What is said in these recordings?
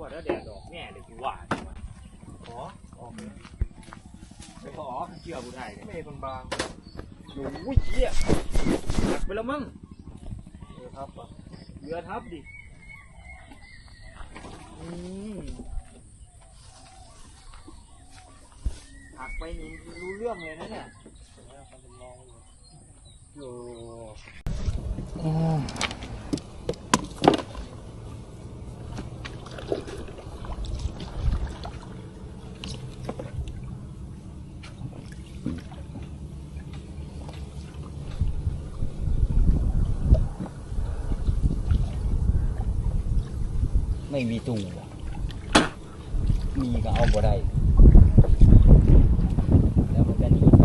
ว่าแล้วแดดดอกแน่เลยกูว่าขอออกเลยไปขอเชื่อกูได้เลยไม่บางโอ้ยเหี้ยหักไปแล้วมั้งๆเออครับอะเรือทับดิอืมหักไปนี่รู้เรื่องเลยนะเนี่ยอ ม่มีตู้ว่ะมีก็เอาบ่ได้ แล้วมันก็หนีไป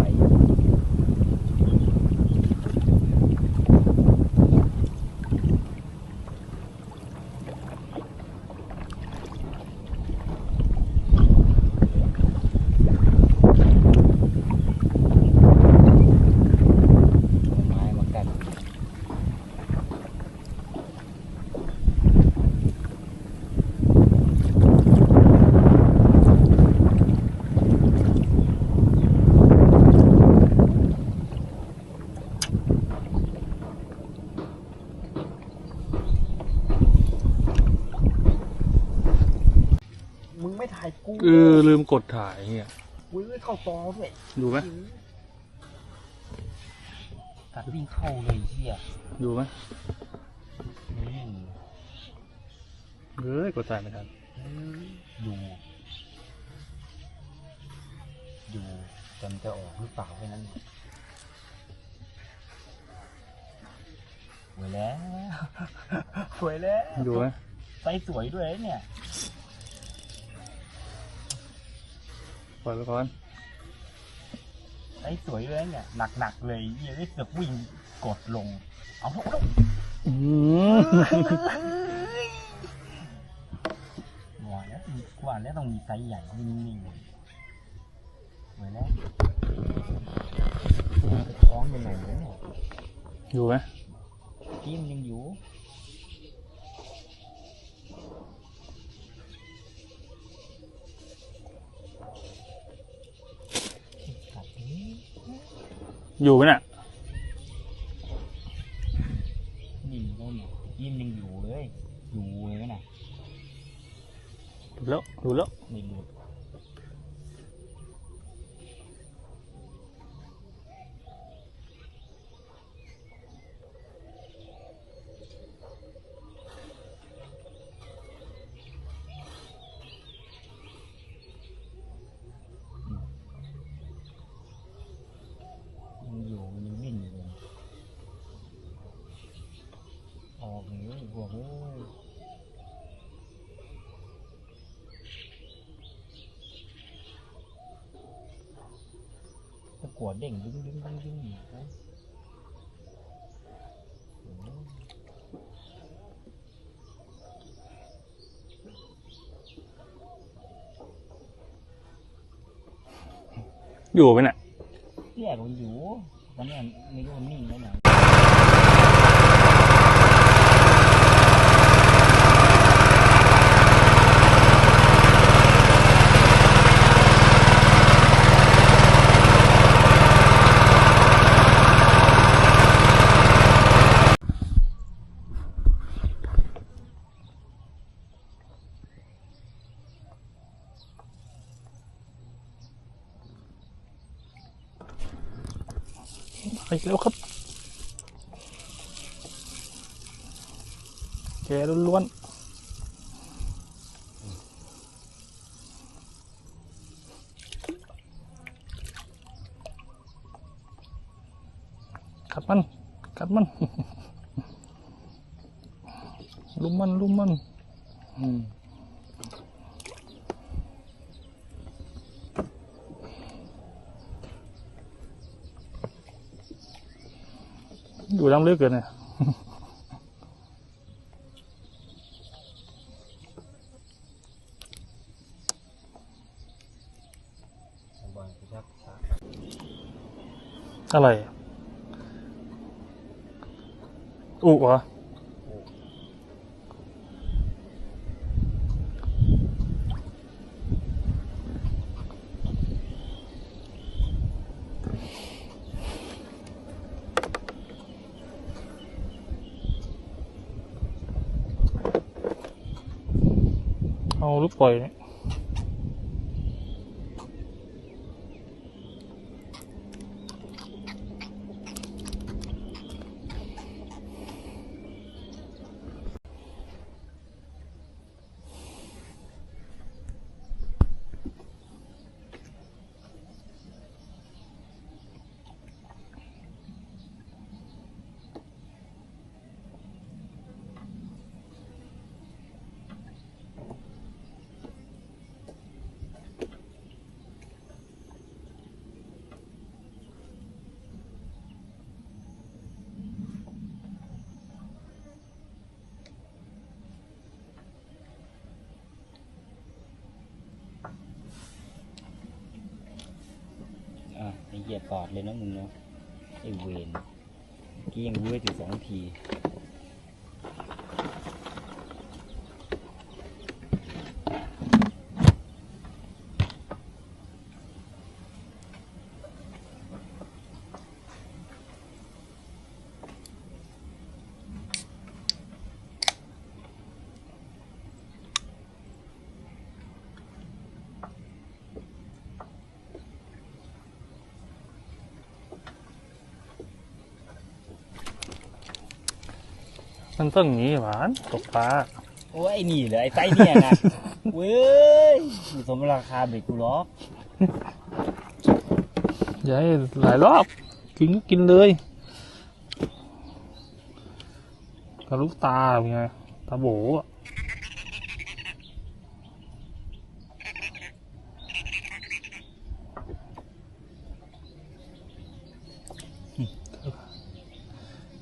ไม้มากัด มึง ไม่ถ่ายกูเออลืมกดถ่ายเฮียกูไม่เข้าตอด้วยดูไหมกัดวิ่งเข้าเลยเฮียดูไหมนี่เฮ้ยกดถ่ายไม่ทันดูดูจนจะออกหรือเปล่าแค่นั้นเองสวยแล้วสวยแล้วดูไหมไซส์สวยด้วยนะเนี่ย ปล่อยไปก่อนไซส์สวยด้วยเนี่ยหนักๆเลยเหี้ยังไม่เสือกวิ่งกดลง เอาเอาเอาอืมหวานแล้วหวานแล้วต้องมีไซส์ใหญ่นิ่งๆสวยแล้วท้องเป็นไหนเนี่ยดูไหมกินยังอยู่ อยู่ไหมน่ย นิ่งแล้วเนี่ยกินยังอยู่เลย อยู่เลยนะ ดูแล้วดูแล้ว ไม่หลุดยังอยู่ยังวิ่งอยู่เลยออกเลยพวกเอ้ย ตะกัวเด้งดึงดึงดึงดึงอยู่นะโอ้โหอยู่ไหมน่ะแยกมันอยู่ตอนนี้ไม่รู้มันนิ่งแล้วไหนไปแล้วครับ แกล้วนๆกัดมันกัดมัน ลุมมัน ลุมมันอืมอยู่น้ำลึกเกินเนี่ย อะไร อุเหรอเอาลูกปล่อยเนี่ย เหยียบปอดเลยนะมึงเนาะไอเวนกี้ยังรู้ไปถึงสองที มันต้องอย่างนี้หวานตกปลาโอ้ยไอ้นี่เหรอไอ้ไส้เนี่ยนะ เว้ยมีสมราคาเบรกกูล็อกอย่าให้หลายรอบ กินก็กินเลยกับลูกตาเป็นไงตาโบอะ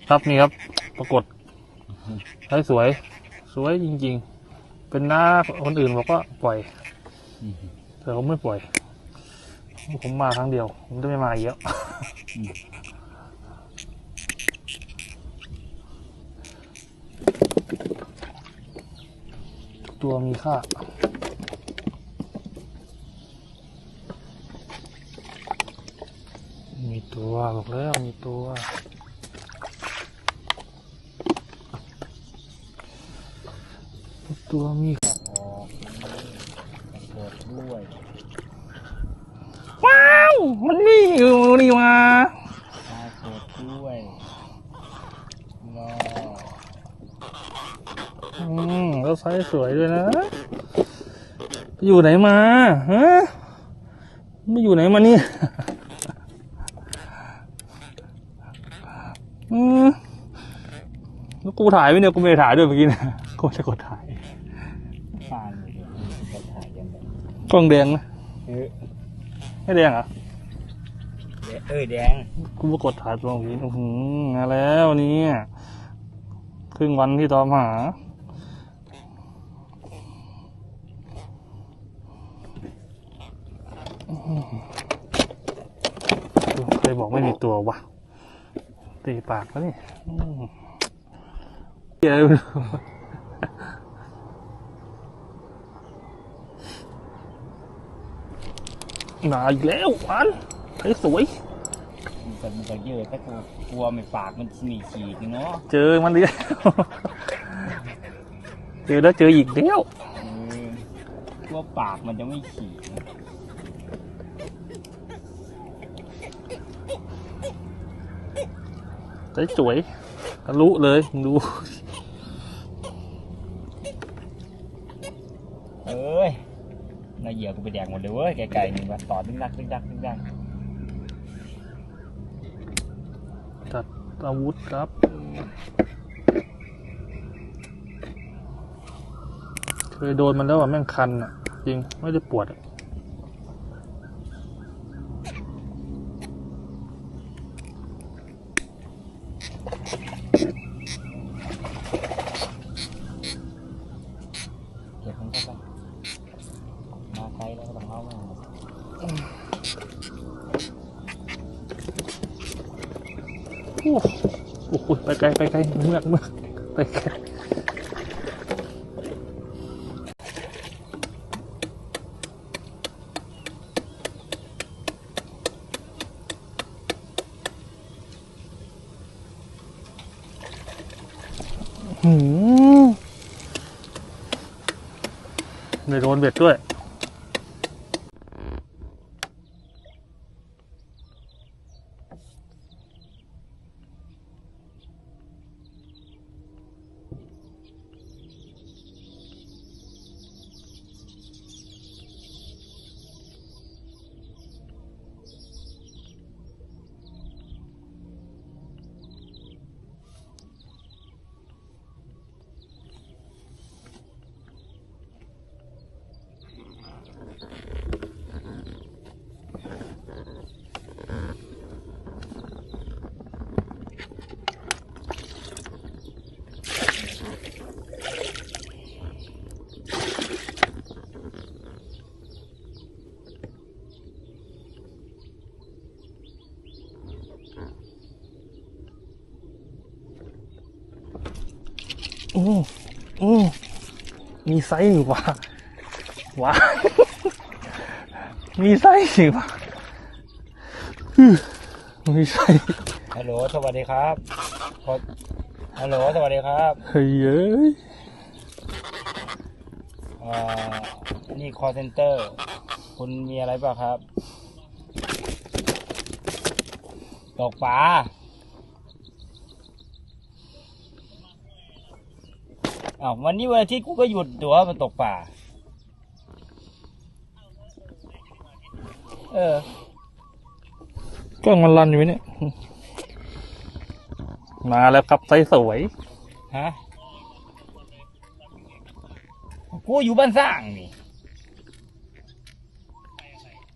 ครับนี่ครับ ปรากฏ ใช้สวย สวยจริง ๆ เป็นหน้าคนอื่นบอกว่าปล่อยแต่ผมไม่ปล่อย ผมมาครั้งเดียว ผมจะไม่มาอีกแล้วตัวมีค่ามีตัวบอกแล้วมีตัว ตัวมีออกเปิดด้วยว้าวมันนี่อยู่นี่มาตาเปิดด้วยรออืมแล้วไซส์สวยด้วยนะไปอยู่ไหนมาฮะไม่อยู่ไหนมาเนี่ยอืมแล้วกูถ่ายไว้เนี่ยกูไม่ได้ถ่ายด้วยเมื่อกี้นะกูจะกดถ่าย ฟานเลยเดี๋ยวจะถ่ายยังไง กล้องแดงนะเออไม่แดงเหรอเออแดงกูมากดถ่ายตัวเมื่อกี้อื้อหือมาแล้วเนี่ยครึ่งวันที่ตามหาเคยบอกไม่มีตัววะตีปากแล้วนี่อืมเดี๋ยว มาอีกแล้วหวานไอ้สวยมันก็มันก็เยอะแต่กูกลัวไม่ปากมันมีขีดเนาะเจอมันเดียวเจอแล้วเจออีกเดียวเออกลัวปากมันจะไม่ขีดนะสวยสวยทะลุเลยมึงดู เอ้ยน่า เหยื่อกูไปแดงหมดเลยเว้ยไกลๆนี่มาต่อดึงดักดึงดักดึงดักจัดอาวุธครับ เคยโดนมันแล้วอะแม่งคันอะ จริงไม่ได้ปวดอะ ไปไกลไปไกลเมือกเมือกไปไกลหืม เลยโดนเบ็ดด้วย โอ้โอ้มีไซส์อยู่ว่ะว้ามีไซส์อยู่ว่ะอื้อมีไซส์ฮัลโหลสวัสดีครับขอฮัลโหลสวัสดีครับ เฮ้ยเอ้ยอ่านี่คอเซ็นเตอร์ คุณมีอะไรเปล่าครับ ตกปลา อ้าววันนี้วันอาทิตย์กูก็หยุดตัวมันตกปลาเออ กล้องมันรันอยู่ไหมเนี่ย มาแล้วครับไซส์สวย ฮะ กูอยู่บ้านสร้างนี่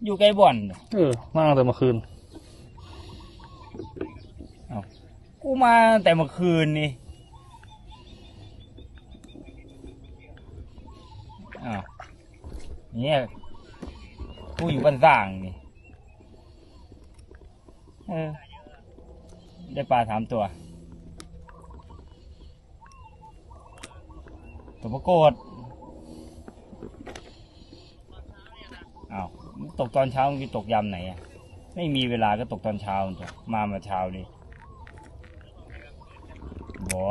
อยู่ไกลบ่อนนี่เออมาตั้งแต่เมื่อคืน กูมาแต่เมื่อคืนนี่ อ้าวเนี่ยกูอยู่บ้านสร้างนี่เออได้ปลาสามตัว ตัวประโกดอ้าวตกตอนเช้ามึงจะตกยามไหนอะ ไม่มีเวลาก็ตกตอนเช้าจ้ะมามาเช้าดิบอ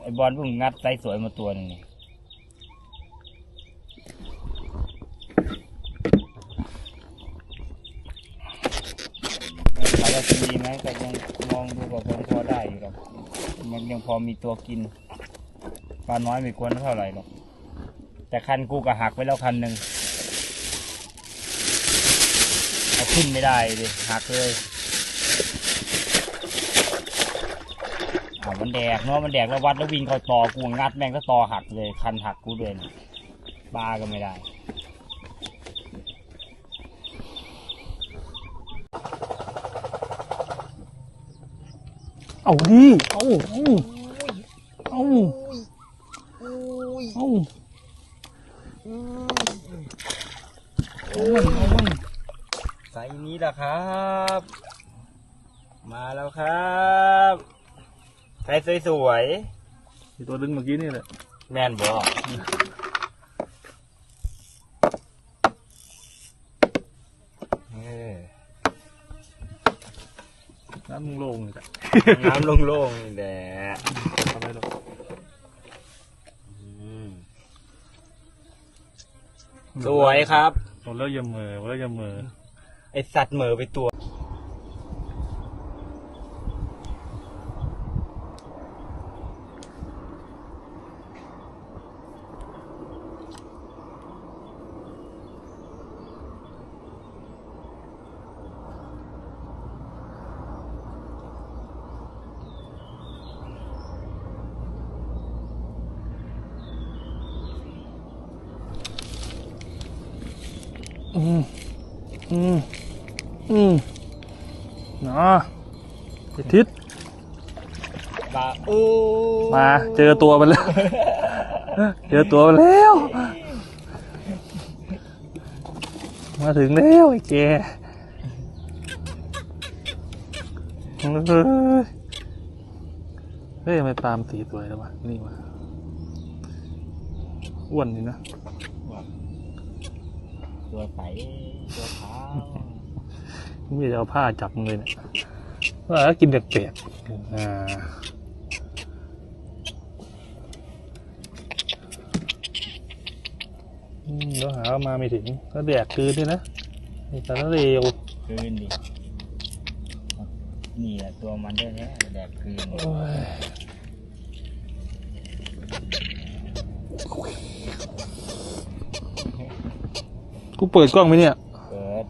ไอ บอลเพิ่งงัดไซส์สวยมาตัวหนึงนี่ถามว่าจะดีไหมก็ยังมองดูแบบยังพอได้อยู่หรอกมันยังพอมีตัวกินปลาน้อยไม่ควรเท่าไหร่หรอกแต่คันกูก็หักไปแล้วคันหนึ่งเอาขึ้นไม่ได้ดิหักเลย อ่ามันแดกเนาะมันแดกแล้ววัดแล้ววิ่งเข้าตอกูงัดแม่งก็ตอหักเลยคันหักกูด้วยเนี่ยบ้าก็ไม่ได้เอาดิเอาเอาเอาเอาเอามันเอามันใส่นี้แหละครับ มาแล้วครับ ใส่สวยไอ้ตัวดึงเมื่อกี้นี่แหละๆแม่นบอกเออน้ำมึงโล่งเลยจ้ะน้ำโล่งๆนี่แหละทำไมหรอกอืมสวยครับ หมดแล้วอยาเหมอหมดแล้วอยาเหมอไอสัตว์เหมอไปตัว อืมอืมอืมนะไอ้ทิศปลาอู้มาเจอตัวมันแล้ว เจอตัวมันแล้ว มาถึงแล้วไอ้แกเฮ้ยเฮ้ยทำไมปาล์มสีสวยแล้ววะนี่วะอ้วนนี่นะ ตัวใสตัวขาวไม่จะเอาผ้าจับมึงเลยนี่ยว่ากินแด็กเปียกอ่าเราหามาไม่ถึงก็แดกคืนด้วยนะนี่ตอนนั้นเร็วคืนดินี่ตัวมันได้แล้วแดกคืน กูเปิดกล้องไหมเนี่ยเปิด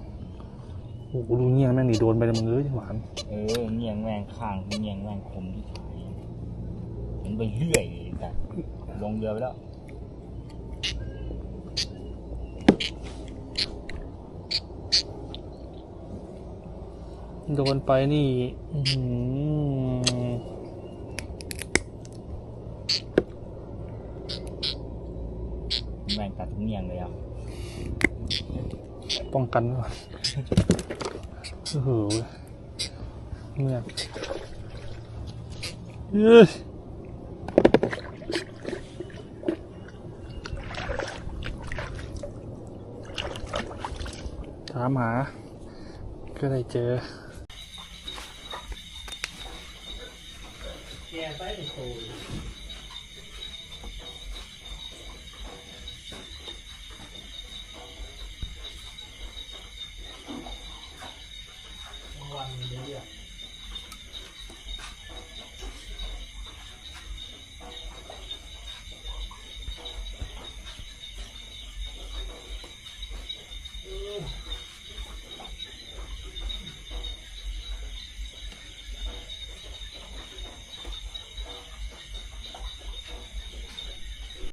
โอ้โหดูเงี้ยแม่งนี่โดนไปแล้วมึงเอ้ยหวานเออเงียงแมงข้างเงียงแมงคมที่ถ่ายมันไปเรื่อยแต่ลงเรือไปแล้วโดนไปนี่อื้อหือแมงตัดทุกเงียงเลยอะ ป้องกันก่อนโอ้โหเงี้ยเย้ถามหา ก็ได้เจอแกไปโอ้